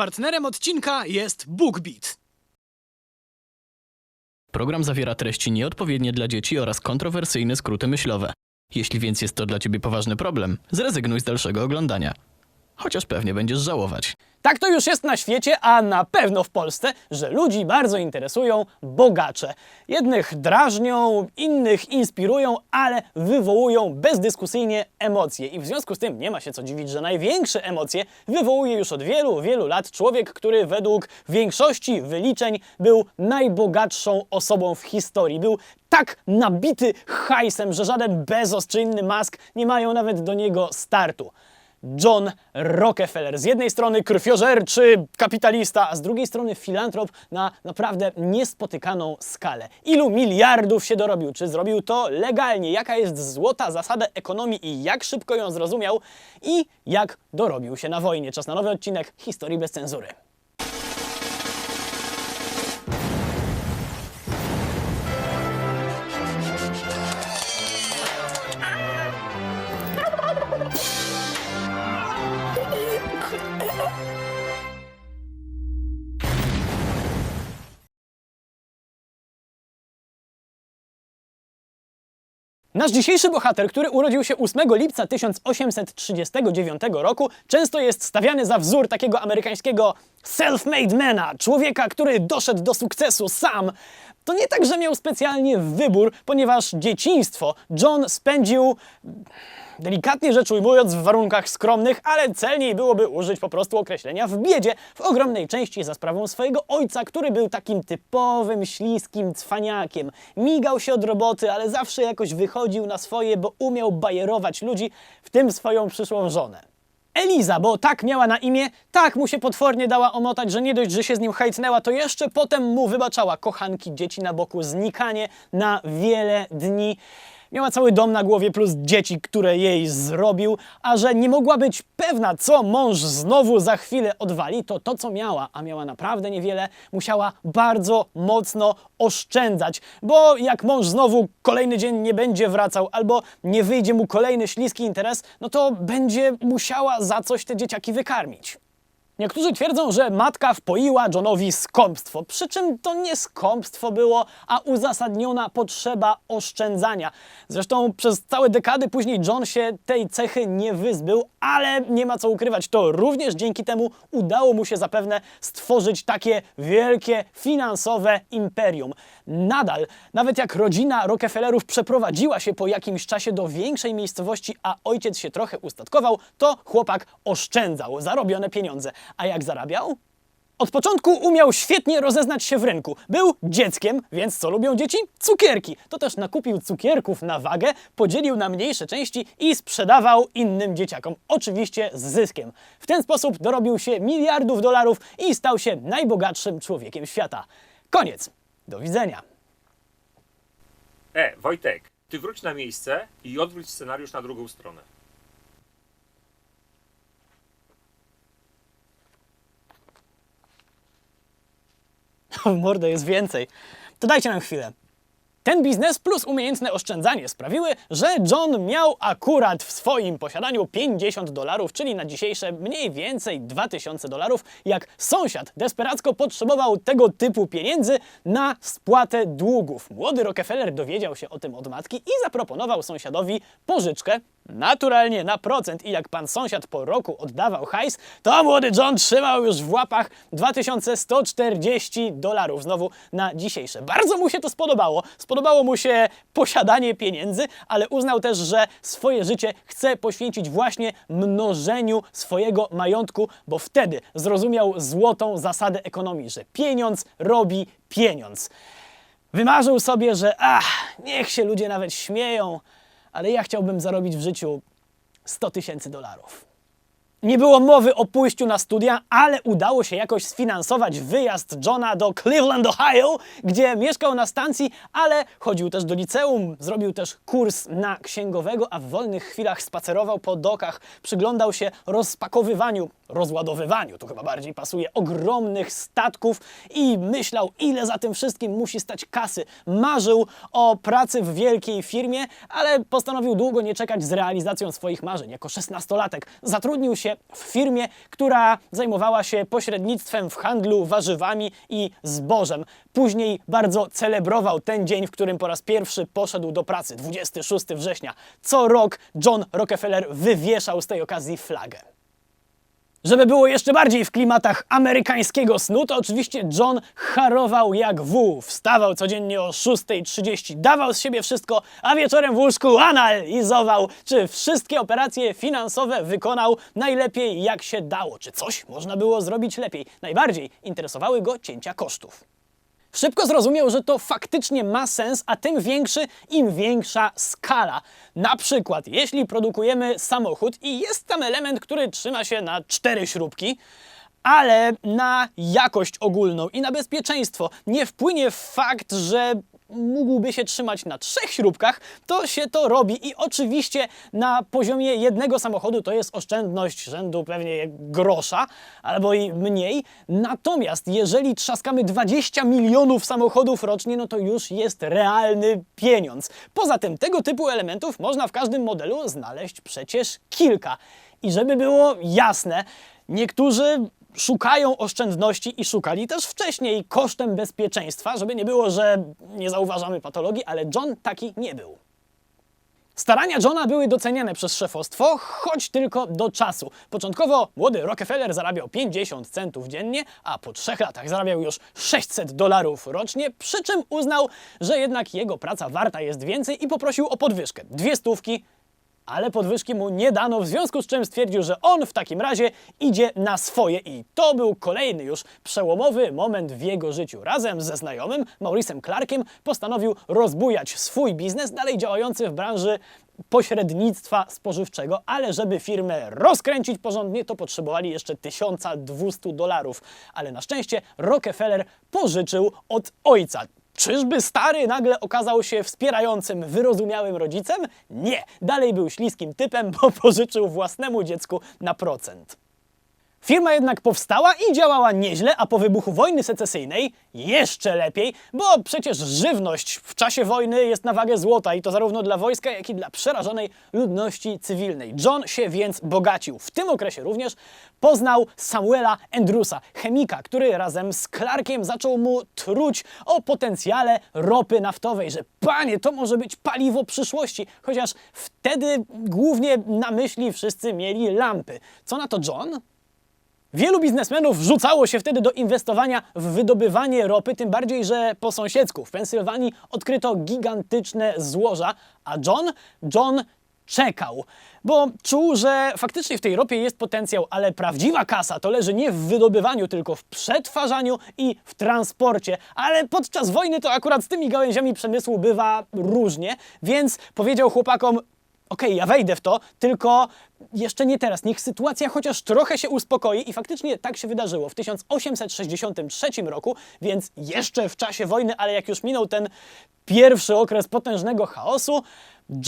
Partnerem odcinka jest BookBeat. Program zawiera treści nieodpowiednie dla dzieci oraz kontrowersyjne skróty myślowe. Jeśli więc jest to dla ciebie poważny problem, zrezygnuj z dalszego oglądania. Chociaż pewnie będziesz żałować. Tak to już jest na świecie, a na pewno w Polsce, że ludzi bardzo interesują bogacze. Jednych drażnią, innych inspirują, ale wywołują bezdyskusyjnie emocje. I w związku z tym nie ma się co dziwić, że największe emocje wywołuje już od wielu, wielu lat człowiek, który według większości wyliczeń był najbogatszą osobą w historii. Był tak nabity hajsem, że żaden Bezos czy inny nie mają nawet do niego startu. John Rockefeller. Z jednej strony krwiożerczy kapitalista, a z drugiej strony filantrop na naprawdę niespotykaną skalę. Ilu miliardów się dorobił? Czy zrobił to legalnie? Jaka jest złota zasada ekonomii i jak szybko ją zrozumiał? I jak dorobił się na wojnie? Czas na nowy odcinek Historii bez cenzury. Nasz dzisiejszy bohater, który urodził się 8 lipca 1839 roku, często jest stawiany za wzór takiego amerykańskiego self-made mana, człowieka, który doszedł do sukcesu sam. To nie tak, że miał specjalnie wybór, ponieważ dzieciństwo John spędził delikatnie rzecz ujmując, w warunkach skromnych, ale celniej byłoby użyć po prostu określenia w biedzie, w ogromnej części za sprawą swojego ojca, który był takim typowym, śliskim cwaniakiem. Migał się od roboty, ale zawsze jakoś wychodził na swoje, bo umiał bajerować ludzi, w tym swoją przyszłą żonę. Eliza, bo tak miała na imię, tak mu się potwornie dała omotać, że nie dość, że się z nim hejtnęła, to jeszcze potem mu wybaczała kochanki, dzieci na boku, znikanie na wiele dni. Miała cały dom na głowie plus dzieci, które jej zrobił, a że nie mogła być pewna, co mąż znowu za chwilę odwali, to to, co miała, a miała naprawdę niewiele, musiała bardzo mocno oszczędzać, bo jak mąż znowu kolejny dzień nie będzie wracał albo nie wyjdzie mu kolejny śliski interes, no to będzie musiała za coś te dzieciaki wykarmić. Niektórzy twierdzą, że matka wpoiła Johnowi skąpstwo, przy czym to nie skąpstwo było, a uzasadniona potrzeba oszczędzania. Zresztą przez całe dekady później John się tej cechy nie wyzbył, ale nie ma co ukrywać, to również dzięki temu udało mu się zapewne stworzyć takie wielkie finansowe imperium. Nadal, nawet jak rodzina Rockefellerów przeprowadziła się po jakimś czasie do większej miejscowości, a ojciec się trochę ustatkował, to chłopak oszczędzał zarobione pieniądze. A jak zarabiał? Od początku umiał świetnie rozeznać się w rynku. Był dzieckiem, więc co lubią dzieci? Cukierki. To też nakupił cukierków na wagę, podzielił na mniejsze części i sprzedawał innym dzieciakom. Oczywiście z zyskiem. W ten sposób dorobił się miliardów dolarów i stał się najbogatszym człowiekiem świata. Koniec. Do widzenia. E, Wojtek, ty wróć na miejsce i odwróć scenariusz na drugą stronę. w mordę jest więcej. To dajcie nam chwilę. Ten biznes plus umiejętne oszczędzanie sprawiły, że John miał akurat w swoim posiadaniu 50 dolarów, czyli na dzisiejsze mniej więcej 2000 dolarów, jak sąsiad desperacko potrzebował tego typu pieniędzy na spłatę długów. Młody Rockefeller dowiedział się o tym od matki i zaproponował sąsiadowi pożyczkę naturalnie na procent i jak pan sąsiad po roku oddawał hajs, to młody John trzymał już w łapach 2140 dolarów, znowu na dzisiejsze. Bardzo mu się to spodobało, spodobało mu się posiadanie pieniędzy, ale uznał też, że swoje życie chce poświęcić właśnie mnożeniu swojego majątku, bo wtedy zrozumiał złotą zasadę ekonomii, że pieniądz robi pieniądz. Wymarzył sobie, że ach, niech się ludzie nawet śmieją, ale ja chciałbym zarobić w życiu 100 tysięcy dolarów. Nie było mowy o pójściu na studia, ale udało się jakoś sfinansować wyjazd Johna do Cleveland, Ohio, gdzie mieszkał na stacji, ale chodził też do liceum, zrobił też kurs na księgowego, a w wolnych chwilach spacerował po dokach, przyglądał się rozpakowywaniu, rozładowywaniu, tu chyba bardziej pasuje, ogromnych statków i myślał, ile za tym wszystkim musi stać kasy. Marzył o pracy w wielkiej firmie, ale postanowił długo nie czekać z realizacją swoich marzeń. Jako szesnastolatek zatrudnił się w firmie, która zajmowała się pośrednictwem w handlu warzywami i zbożem. Później bardzo celebrował ten dzień, w którym po raz pierwszy poszedł do pracy, 26 września. Co rok John Rockefeller wywieszał z tej okazji flagę. Żeby było jeszcze bardziej w klimatach amerykańskiego snu, to oczywiście John harował jak wół. Wstawał codziennie o 6.30, dawał z siebie wszystko, a wieczorem w łóżku analizował, czy wszystkie operacje finansowe wykonał najlepiej jak się dało, czy coś można było zrobić lepiej. Najbardziej interesowały go cięcia kosztów. Szybko zrozumiał, że to faktycznie ma sens, a tym większy, im większa skala. Na przykład, jeśli produkujemy samochód i jest tam element, który trzyma się na cztery śrubki, ale na jakość ogólną i na bezpieczeństwo nie wpłynie fakt, że mógłby się trzymać na trzech śrubkach, to się to robi i oczywiście na poziomie jednego samochodu to jest oszczędność rzędu pewnie grosza albo i mniej. Natomiast jeżeli trzaskamy 20 milionów samochodów rocznie, no to już jest realny pieniądz. Poza tym tego typu elementów można w każdym modelu znaleźć przecież kilka. I żeby było jasne, niektórzy szukają oszczędności i szukali też wcześniej kosztem bezpieczeństwa, żeby nie było, że nie zauważamy patologii, ale John taki nie był. Starania Johna były doceniane przez szefostwo, choć tylko do czasu. Początkowo młody Rockefeller zarabiał 50 centów dziennie, a po trzech latach zarabiał już 600 dolarów rocznie, przy czym uznał, że jednak jego praca warta jest więcej i poprosił o podwyżkę. Dwie stówki ale podwyżki mu nie dano, w związku z czym stwierdził, że on w takim razie idzie na swoje i to był kolejny już przełomowy moment w jego życiu. Razem ze znajomym Mauricem Clarkiem postanowił rozbujać swój biznes, dalej działający w branży pośrednictwa spożywczego, ale żeby firmę rozkręcić porządnie, to potrzebowali jeszcze 1200 dolarów. Ale na szczęście Rockefeller pożyczył od ojca. Czyżby stary nagle okazał się wspierającym, wyrozumiałym rodzicem? Nie, dalej był śliskim typem, bo pożyczył własnemu dziecku na procent. Firma jednak powstała i działała nieźle, a po wybuchu wojny secesyjnej jeszcze lepiej, bo przecież żywność w czasie wojny jest na wagę złota i to zarówno dla wojska, jak i dla przerażonej ludności cywilnej. John się więc bogacił. W tym okresie również poznał Samuela Andrewsa, chemika, który razem z Clarkiem zaczął mu truć o potencjale ropy naftowej, że panie, to może być paliwo przyszłości, chociaż wtedy głównie na myśli wszyscy mieli lampy. Co na to John? Wielu biznesmenów rzucało się wtedy do inwestowania w wydobywanie ropy, tym bardziej, że po sąsiedzku w Pensylwanii odkryto gigantyczne złoża, a John, John czekał, bo czuł, że faktycznie w tej ropie jest potencjał, ale prawdziwa kasa to leży nie w wydobywaniu, tylko w przetwarzaniu i w transporcie. Ale podczas wojny to akurat z tymi gałęziami przemysłu bywa różnie, więc powiedział chłopakom, okej, ja wejdę w to, tylko jeszcze nie teraz. Niech sytuacja chociaż trochę się uspokoi i faktycznie tak się wydarzyło w 1863 roku, więc jeszcze w czasie wojny, ale jak już minął ten pierwszy okres potężnego chaosu,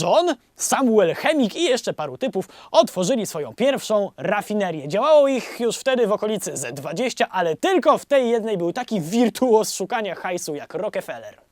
John, Samuel Chemik i jeszcze paru typów otworzyli swoją pierwszą rafinerię. Działało ich już wtedy w okolicy ze 20, ale tylko w tej jednej był taki wirtuoz szukania hajsu jak Rockefeller.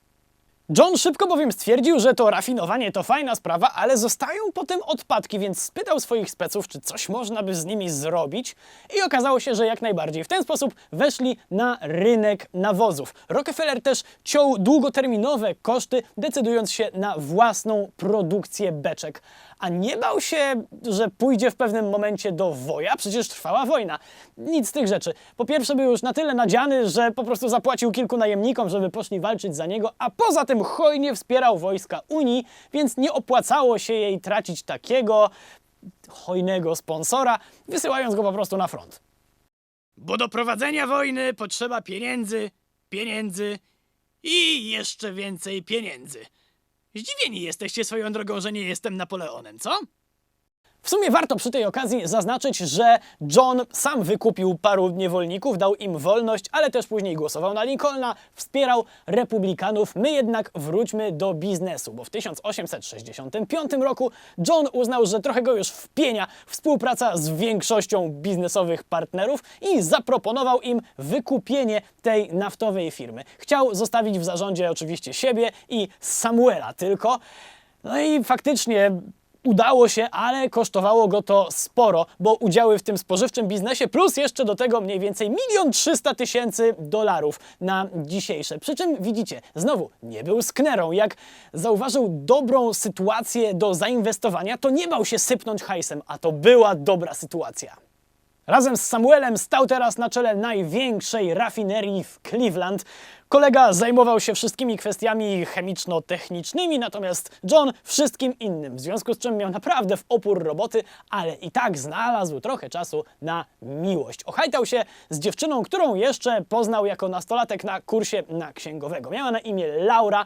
John szybko bowiem stwierdził, że to rafinowanie to fajna sprawa, ale zostają potem odpadki, więc spytał swoich speców, czy coś można by z nimi zrobić i okazało się, że jak najbardziej. W ten sposób weszli na rynek nawozów. Rockefeller też ciął długoterminowe koszty, decydując się na własną produkcję beczek. A nie bał się, że pójdzie w pewnym momencie do woja, przecież trwała wojna. Nic z tych rzeczy. Po pierwsze był już na tyle nadziany, że po prostu zapłacił kilku najemnikom, żeby poszli walczyć za niego, a poza tym hojnie wspierał wojska Unii, więc nie opłacało się jej tracić takiego hojnego sponsora, wysyłając go po prostu na front. Bo do prowadzenia wojny potrzeba pieniędzy, pieniędzy i jeszcze więcej pieniędzy. Zdziwieni jesteście swoją drogą, że nie jestem Napoleonem, co? W sumie warto przy tej okazji zaznaczyć, że John sam wykupił paru niewolników, dał im wolność, ale też później głosował na Lincolna, wspierał republikanów. My jednak wróćmy do biznesu, bo w 1865 roku John uznał, że trochę go już wpienia współpraca z większością biznesowych partnerów i zaproponował im wykupienie tej naftowej firmy. Chciał zostawić w zarządzie oczywiście siebie i Samuela tylko. No i faktycznie udało się, ale kosztowało go to sporo, bo udziały w tym spożywczym biznesie, plus jeszcze do tego mniej więcej milion trzysta tysięcy dolarów na dzisiejsze. Przy czym widzicie, znowu nie był sknerą. Jak zauważył dobrą sytuację do zainwestowania, to nie bał się sypnąć hajsem, a to była dobra sytuacja. Razem z Samuelem stał teraz na czele największej rafinerii w Cleveland. Kolega zajmował się wszystkimi kwestiami chemiczno-technicznymi, natomiast John wszystkim innym, w związku z czym miał naprawdę w opór roboty, ale i tak znalazł trochę czasu na miłość. Ochajtał się z dziewczyną, którą jeszcze poznał jako nastolatek na kursie na księgowego. Miała na imię Laura.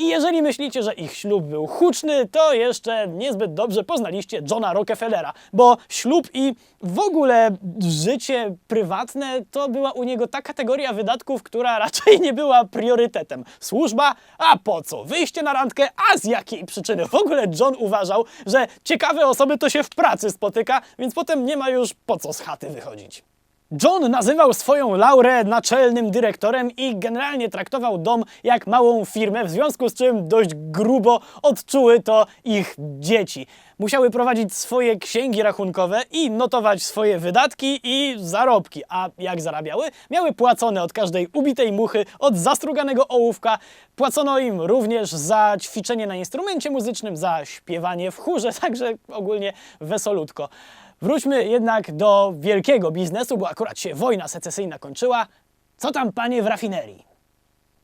I jeżeli myślicie, że ich ślub był huczny, to jeszcze niezbyt dobrze poznaliście Johna Rockefellera, bo ślub i w ogóle życie prywatne to była u niego ta kategoria wydatków, która raczej nie była priorytetem. Służba? A po co? Wyjście na randkę? A z jakiej przyczyny? W ogóle John uważał, że ciekawe osoby to się w pracy spotyka, więc potem nie ma już po co z chaty wychodzić. John nazywał swoją Laurę naczelnym dyrektorem i generalnie traktował dom jak małą firmę, w związku z czym dość grubo odczuły to ich dzieci. Musiały prowadzić swoje księgi rachunkowe i notować swoje wydatki i zarobki. A jak zarabiały? Miały płacone od każdej ubitej muchy, od zastruganego ołówka. Płacono im również za ćwiczenie na instrumencie muzycznym, za śpiewanie w chórze, także ogólnie wesolutko. Wróćmy jednak do wielkiego biznesu, bo akurat się wojna secesyjna kończyła. Co tam, panie, w rafinerii?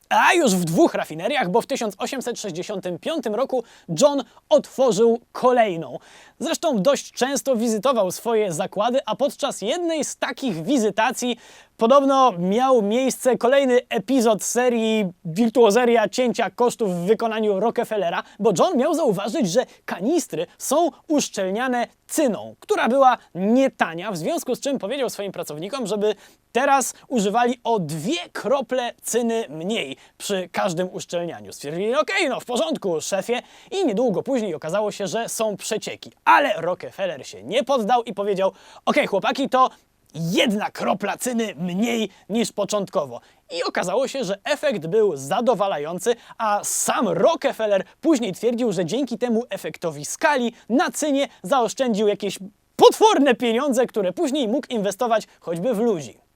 A już w dwóch rafineriach, bo w 1865 roku John otworzył kolejną. Zresztą dość często wizytował swoje zakłady, a podczas jednej z takich wizytacji podobno miał miejsce kolejny epizod serii Wirtuozeria cięcia kosztów w wykonaniu Rockefellera, bo John miał zauważyć, że kanistry są uszczelniane cyną, która była nietania, w związku z czym powiedział swoim pracownikom, żeby teraz używali o dwie krople cyny mniej przy każdym uszczelnianiu. Stwierdzili, okej, no w porządku, szefie. I niedługo później okazało się, że są przecieki. Ale Rockefeller się nie poddał i powiedział, okej chłopaki, to jedna kropla cyny mniej niż początkowo. I okazało się, że efekt był zadowalający, a sam Rockefeller później twierdził, że dzięki temu efektowi skali na cynie zaoszczędził jakieś potworne pieniądze, które później mógł inwestować choćby w ludzi.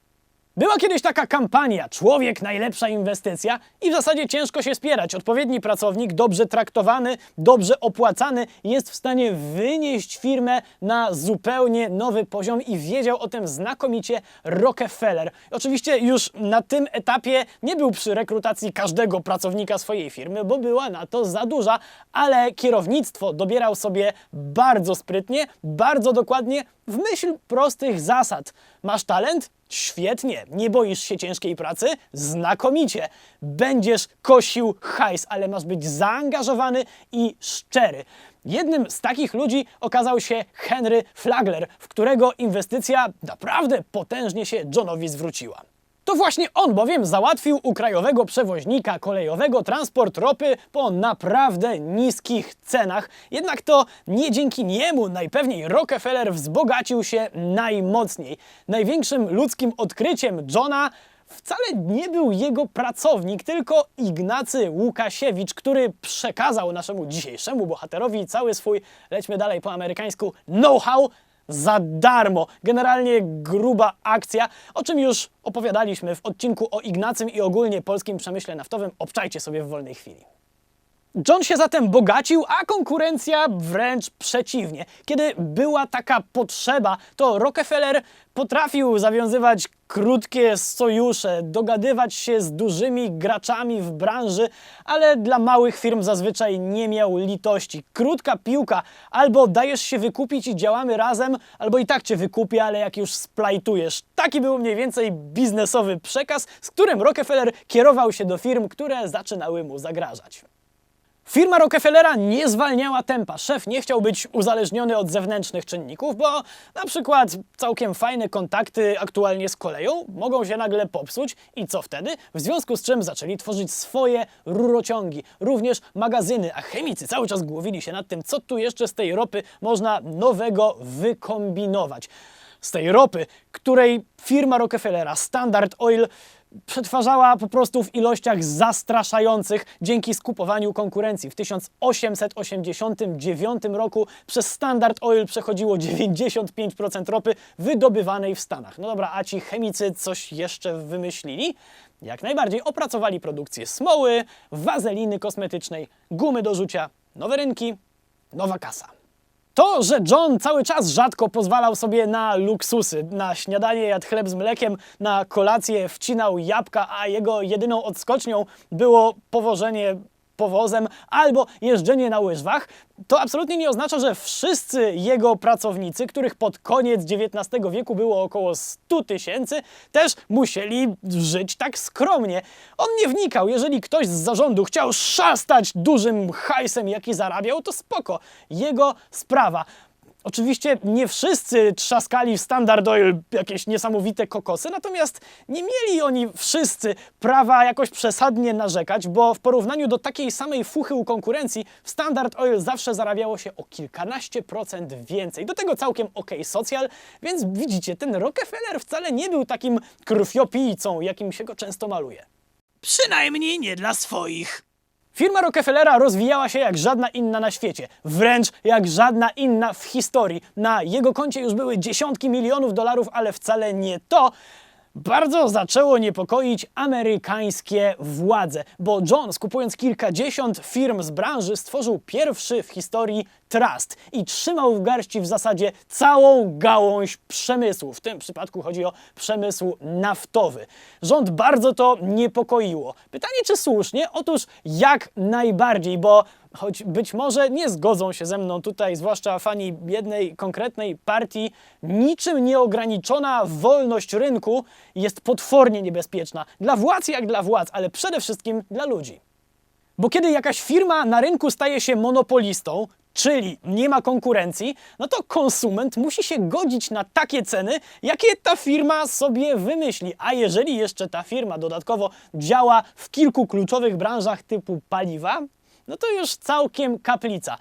Była kiedyś taka kampania Człowiek najlepsza inwestycja i w zasadzie ciężko się spierać. Odpowiedni pracownik, dobrze traktowany, dobrze opłacany jest w stanie wynieść firmę na zupełnie nowy poziom i wiedział o tym znakomicie Rockefeller. Oczywiście już na tym etapie nie był przy rekrutacji każdego pracownika swojej firmy, bo była na to za duża, ale kierownictwo dobierał sobie bardzo sprytnie, bardzo dokładnie, w myśl prostych zasad. Masz talent? Świetnie. Nie boisz się ciężkiej pracy? Znakomicie. Będziesz kosił hajs, ale masz być zaangażowany i szczery. Jednym z takich ludzi okazał się Henry Flagler, w którego inwestycja naprawdę potężnie się Johnowi zwróciła. To właśnie on bowiem załatwił u krajowego przewoźnika kolejowego transport ropy po naprawdę niskich cenach. Jednak to nie dzięki niemu najpewniej Rockefeller wzbogacił się najmocniej. Największym ludzkim odkryciem Johna wcale nie był jego pracownik, tylko Ignacy Łukasiewicz, który przekazał naszemu dzisiejszemu bohaterowi cały swój, lećmy dalej po amerykańsku, know-how za darmo. Generalnie gruba akcja, o czym już opowiadaliśmy w odcinku o Ignacym i ogólnie polskim przemyśle naftowym. Obczajcie sobie w wolnej chwili. John się zatem bogacił, a konkurencja wręcz przeciwnie. Kiedy była taka potrzeba, to Rockefeller potrafił zawiązywać krótkie sojusze, dogadywać się z dużymi graczami w branży, ale dla małych firm zazwyczaj nie miał litości. Krótka piłka, albo dajesz się wykupić i działamy razem, albo i tak cię wykupię, ale jak już splajtujesz. Taki był mniej więcej biznesowy przekaz, z którym Rockefeller kierował się do firm, które zaczynały mu zagrażać. Firma Rockefellera nie zwalniała tempa. Szef nie chciał być uzależniony od zewnętrznych czynników, bo na przykład całkiem fajne kontakty aktualnie z koleją mogą się nagle popsuć i co wtedy? W związku z czym zaczęli tworzyć swoje rurociągi, również magazyny, a chemicy cały czas głowili się nad tym, co tu jeszcze z tej ropy można nowego wykombinować. Z tej ropy, której firma Rockefellera, Standard Oil, przetwarzała po prostu w ilościach zastraszających dzięki skupowaniu konkurencji. W 1889 roku przez Standard Oil przechodziło 95% ropy wydobywanej w Stanach. No dobra, a ci chemicy coś jeszcze wymyślili? Jak najbardziej opracowali produkcję smoły, wazeliny kosmetycznej, gumy do rzucia, nowe rynki, nowa kasa. To, że John cały czas rzadko pozwalał sobie na luksusy, na śniadanie jadł chleb z mlekiem, na kolację wcinał jabłka, a jego jedyną odskocznią było powożenie powozem albo jeżdżenie na łyżwach, to absolutnie nie oznacza, że wszyscy jego pracownicy, których pod koniec XIX wieku było około 100 tysięcy, też musieli żyć tak skromnie. On nie wnikał, jeżeli ktoś z zarządu chciał szastać dużym hajsem, jaki zarabiał, to spoko, jego sprawa. Oczywiście nie wszyscy trzaskali w Standard Oil jakieś niesamowite kokosy, natomiast nie mieli oni wszyscy prawa jakoś przesadnie narzekać, bo w porównaniu do takiej samej fuchy u konkurencji w Standard Oil zawsze zarabiało się o kilkanaście procent więcej. Do tego całkiem ok socjal, więc widzicie, ten Rockefeller wcale nie był takim krwiopijcą, jakim się go często maluje. Przynajmniej nie dla swoich. Firma Rockefellera rozwijała się jak żadna inna na świecie, wręcz jak żadna inna w historii. Na jego koncie już były dziesiątki milionów dolarów, ale wcale nie to. Bardzo zaczęło niepokoić amerykańskie władze, bo John, skupując kilkadziesiąt firm z branży, stworzył pierwszy w historii trust i trzymał w garści w zasadzie całą gałąź przemysłu. W tym przypadku chodzi o przemysł naftowy. Rząd bardzo to niepokoiło. Pytanie, czy słusznie? Otóż jak najbardziej, bo choć być może nie zgodzą się ze mną tutaj, zwłaszcza fani jednej konkretnej partii, niczym nieograniczona wolność rynku jest potwornie niebezpieczna. Dla władz jak dla władz, ale przede wszystkim dla ludzi. Bo kiedy jakaś firma na rynku staje się monopolistą, czyli nie ma konkurencji, no to konsument musi się godzić na takie ceny, jakie ta firma sobie wymyśli. A jeżeli jeszcze ta firma dodatkowo działa w kilku kluczowych branżach typu paliwa, no to już całkiem kaplica.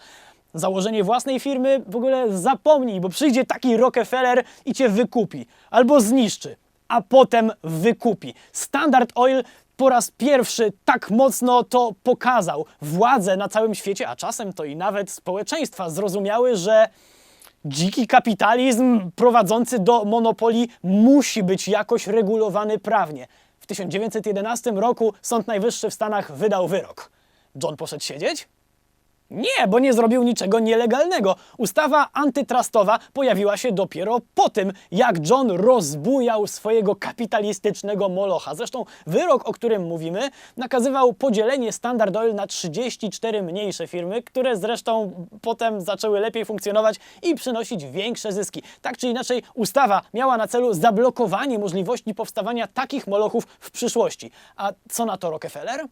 Założenie własnej firmy w ogóle zapomnij, bo przyjdzie taki Rockefeller i cię wykupi albo zniszczy, a potem wykupi. Standard Oil po raz pierwszy tak mocno to pokazał. Władze na całym świecie, a czasem to i nawet społeczeństwa zrozumiały, że dziki kapitalizm prowadzący do monopolii musi być jakoś regulowany prawnie. W 1911 roku Sąd Najwyższy w Stanach wydał wyrok. John poszedł siedzieć? Nie, bo nie zrobił niczego nielegalnego. Ustawa antytrustowa pojawiła się dopiero po tym, jak John rozbujał swojego kapitalistycznego molocha. Zresztą wyrok, o którym mówimy, nakazywał podzielenie Standard Oil na 34 mniejsze firmy, które zresztą potem zaczęły lepiej funkcjonować i przynosić większe zyski. Tak czy inaczej, ustawa miała na celu zablokowanie możliwości powstawania takich molochów w przyszłości. A co na to Rockefeller?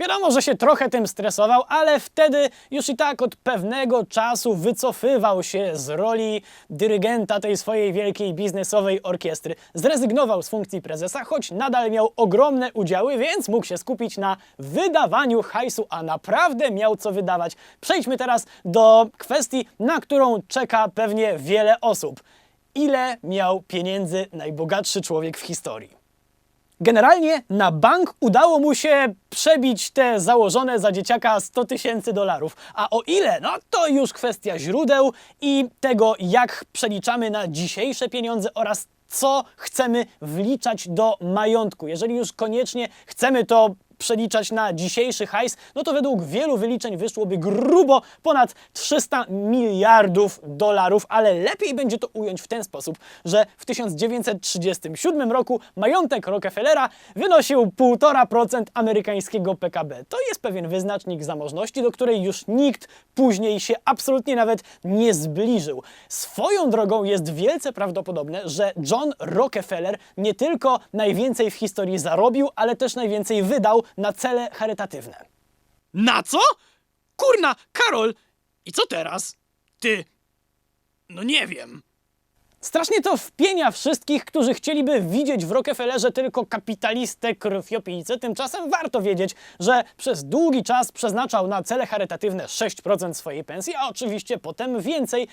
Wiadomo, że się trochę tym stresował, ale wtedy już i tak od pewnego czasu wycofywał się z roli dyrygenta tej swojej wielkiej biznesowej orkiestry. Zrezygnował z funkcji prezesa, choć nadal miał ogromne udziały, więc mógł się skupić na wydawaniu hajsu, a naprawdę miał co wydawać. Przejdźmy teraz do kwestii, na którą czeka pewnie wiele osób. Ile miał pieniędzy najbogatszy człowiek w historii? Generalnie na bank udało mu się przebić te założone za dzieciaka 100 tysięcy dolarów. A o ile, no to już kwestia źródeł i tego, jak przeliczamy na dzisiejsze pieniądze oraz co chcemy wliczać do majątku. Jeżeli już koniecznie chcemy to przeliczać na dzisiejszy hajs, no to według wielu wyliczeń wyszłoby grubo ponad 300 miliardów dolarów, ale lepiej będzie to ująć w ten sposób, że w 1937 roku majątek Rockefellera wynosił 1,5% amerykańskiego PKB. To jest pewien wyznacznik zamożności, do której już nikt później się absolutnie nawet nie zbliżył. Swoją drogą jest wielce prawdopodobne, że John Rockefeller nie tylko najwięcej w historii zarobił, ale też najwięcej wydał na cele charytatywne. Na co? Kurna, Karol! I co teraz? Ty. No nie wiem. Strasznie to wpienia wszystkich, którzy chcieliby widzieć w Rockefellerze tylko kapitalistę krwiopijcę. Tymczasem warto wiedzieć, że przez długi czas przeznaczał na cele charytatywne 6% swojej pensji, a oczywiście potem więcej.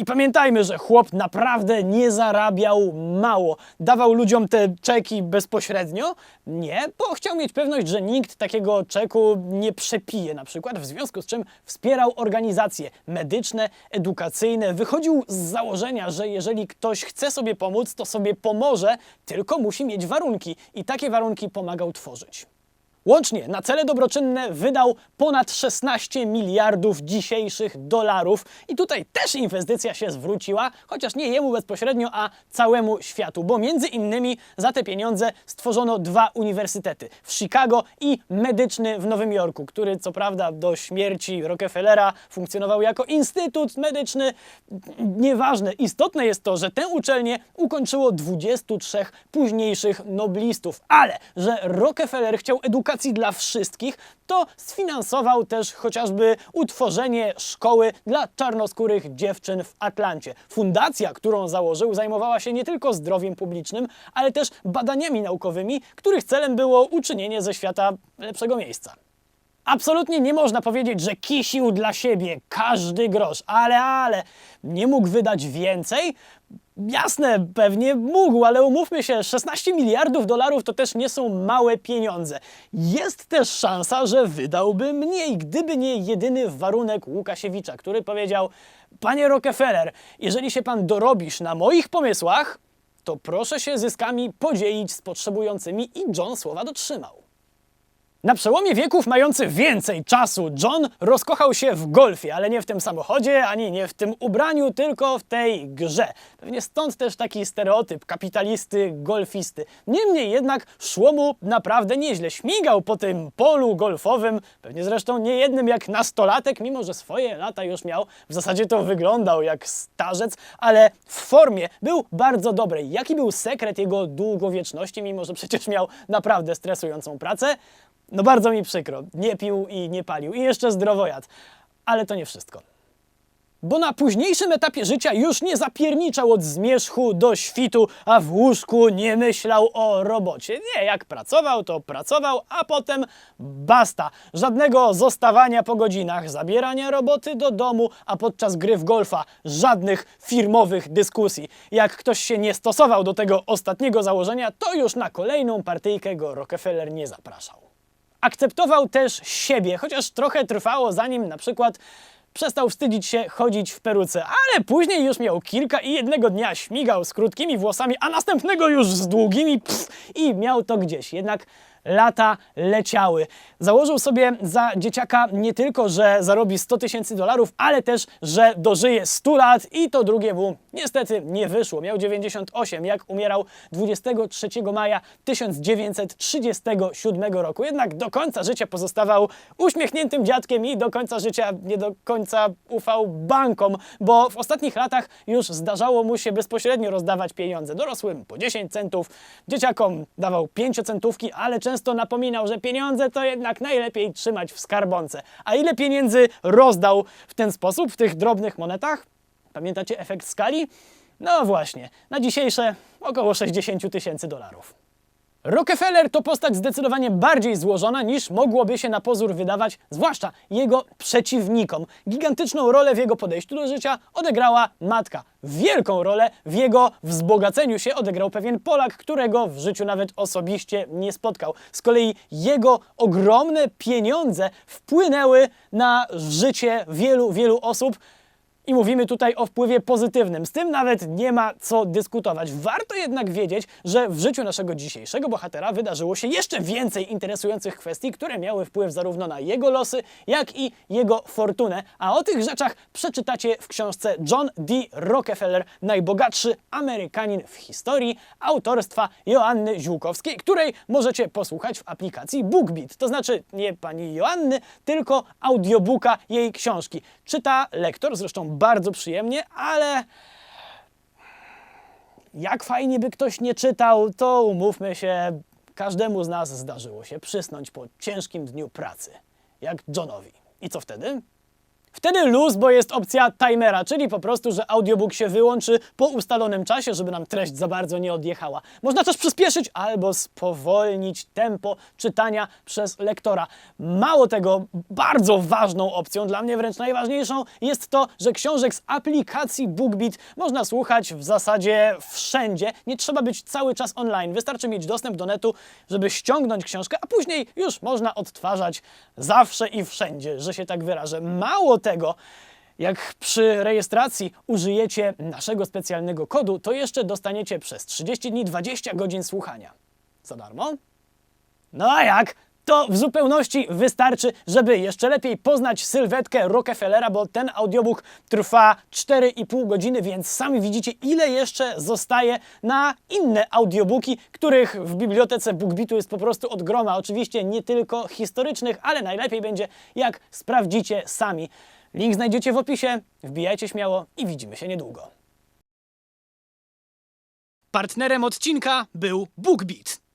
I pamiętajmy, że chłop naprawdę nie zarabiał mało. Dawał ludziom te czeki bezpośrednio? Nie, bo chciał mieć pewność, że nikt takiego czeku nie przepije na przykład, w związku z czym wspierał organizacje medyczne, edukacyjne. Wychodził z założenia, że jeżeli ktoś chce sobie pomóc, to sobie pomoże, tylko musi mieć warunki i takie warunki pomagał tworzyć. Łącznie na cele dobroczynne wydał ponad 16 miliardów dzisiejszych dolarów i tutaj też inwestycja się zwróciła, chociaż nie jemu bezpośrednio, a całemu światu, bo między innymi za te pieniądze stworzono dwa uniwersytety w Chicago i medyczny w Nowym Jorku, który co prawda do śmierci Rockefellera funkcjonował jako instytut medyczny. Nieważne, istotne jest to, że tę uczelnię ukończyło 23 późniejszych noblistów, ale że Rockefeller chciał edukacji dla wszystkich, to sfinansował też chociażby utworzenie szkoły dla czarnoskórych dziewczyn w Atlancie. Fundacja, którą założył, zajmowała się nie tylko zdrowiem publicznym, ale też badaniami naukowymi, których celem było uczynienie ze świata lepszego miejsca. Absolutnie nie można powiedzieć, że kisił dla siebie każdy grosz, ale, ale nie mógł wydać więcej. Jasne, pewnie mógł, ale umówmy się, 16 miliardów dolarów to też nie są małe pieniądze. Jest też szansa, że wydałby mniej, gdyby nie jedyny warunek Łukasiewicza, który powiedział: Panie Rockefeller, jeżeli się pan dorobisz na moich pomysłach, to proszę się zyskami podzielić z potrzebującymi i John słowa dotrzymał. Na przełomie wieków mający więcej czasu, John rozkochał się w golfie, ale nie w tym samochodzie, ani nie w tym ubraniu, tylko w tej grze. Pewnie stąd też taki stereotyp kapitalisty, golfisty. Niemniej jednak szło mu naprawdę nieźle. Śmigał po tym polu golfowym, pewnie zresztą nie jednym jak nastolatek, mimo że swoje lata już miał. W zasadzie to wyglądał jak starzec, ale w formie był bardzo dobrej. Jaki był sekret jego długowieczności, mimo że przecież miał naprawdę stresującą pracę? No bardzo mi przykro. Nie pił i nie palił. I jeszcze zdrowo jadł. Ale to nie wszystko. Bo na późniejszym etapie życia już nie zapierniczał od zmierzchu do świtu, a w łóżku nie myślał o robocie. Nie, jak pracował, to pracował, a potem basta. Żadnego zostawania po godzinach, zabierania roboty do domu, a podczas gry w golfa żadnych firmowych dyskusji. Jak ktoś się nie stosował do tego ostatniego założenia, to już na kolejną partyjkę go Rockefeller nie zapraszał. Akceptował też siebie, chociaż trochę trwało zanim na przykład przestał wstydzić się chodzić w peruce, ale później już miał kilka i jednego dnia śmigał z krótkimi włosami, a następnego już z długimi pff, i miał to gdzieś. Jednak lata leciały. Założył sobie za dzieciaka nie tylko, że zarobi 100 tysięcy dolarów, ale też, że dożyje 100 lat i to drugie mu niestety nie wyszło. Miał 98, jak umierał 23 maja 1937 roku. Jednak do końca życia pozostawał uśmiechniętym dziadkiem i do końca życia nie do końca ufał bankom, bo w ostatnich latach już zdarzało mu się bezpośrednio rozdawać pieniądze. Dorosłym po 10 centów, dzieciakom dawał 5 centówki, ale często napominał, że pieniądze to jednak najlepiej trzymać w skarbonce. A ile pieniędzy rozdał w ten sposób, w tych drobnych monetach? Pamiętacie efekt skali? No właśnie, na dzisiejsze około 60 tysięcy dolarów. Rockefeller to postać zdecydowanie bardziej złożona niż mogłoby się na pozór wydawać, zwłaszcza jego przeciwnikom. Gigantyczną rolę w jego podejściu do życia odegrała matka. Wielką rolę w jego wzbogaceniu się odegrał pewien Polak, którego w życiu nawet osobiście nie spotkał. Z kolei jego ogromne pieniądze wpłynęły na życie wielu, wielu osób. I mówimy tutaj o wpływie pozytywnym. Z tym nawet nie ma co dyskutować. Warto jednak wiedzieć, że w życiu naszego dzisiejszego bohatera wydarzyło się jeszcze więcej interesujących kwestii, które miały wpływ zarówno na jego losy, jak i jego fortunę. A o tych rzeczach przeczytacie w książce John D. Rockefeller, najbogatszy Amerykanin w historii, autorstwa Joanny Ziółkowskiej, której możecie posłuchać w aplikacji BookBeat. To znaczy nie pani Joanny, tylko audiobooka jej książki. Czyta lektor, zresztą bardzo przyjemnie, ale jak fajnie by ktoś nie czytał, to umówmy się, każdemu z nas zdarzyło się przysnąć po ciężkim dniu pracy, jak Johnowi. I co wtedy? Wtedy luz, bo jest opcja timera, czyli po prostu, że audiobook się wyłączy po ustalonym czasie, żeby nam treść za bardzo nie odjechała. Można też przyspieszyć albo spowolnić tempo czytania przez lektora. Mało tego, bardzo ważną opcją, dla mnie wręcz najważniejszą, jest to, że książek z aplikacji BookBeat można słuchać w zasadzie wszędzie. Nie trzeba być cały czas online. Wystarczy mieć dostęp do netu, żeby ściągnąć książkę, a później już można odtwarzać zawsze i wszędzie, że się tak wyrażę. Mało tego, jak przy rejestracji użyjecie naszego specjalnego kodu, to jeszcze dostaniecie przez 30 dni 20 godzin słuchania. Za darmo? No a jak? To w zupełności wystarczy, żeby jeszcze lepiej poznać sylwetkę Rockefellera, bo ten audiobook trwa 4,5 godziny, więc sami widzicie, ile jeszcze zostaje na inne audiobooki, których w bibliotece BookBeatu jest po prostu od groma. Oczywiście nie tylko historycznych, ale najlepiej będzie, jak sprawdzicie sami. Link znajdziecie w opisie, wbijajcie śmiało i widzimy się niedługo. Partnerem odcinka był BookBeat.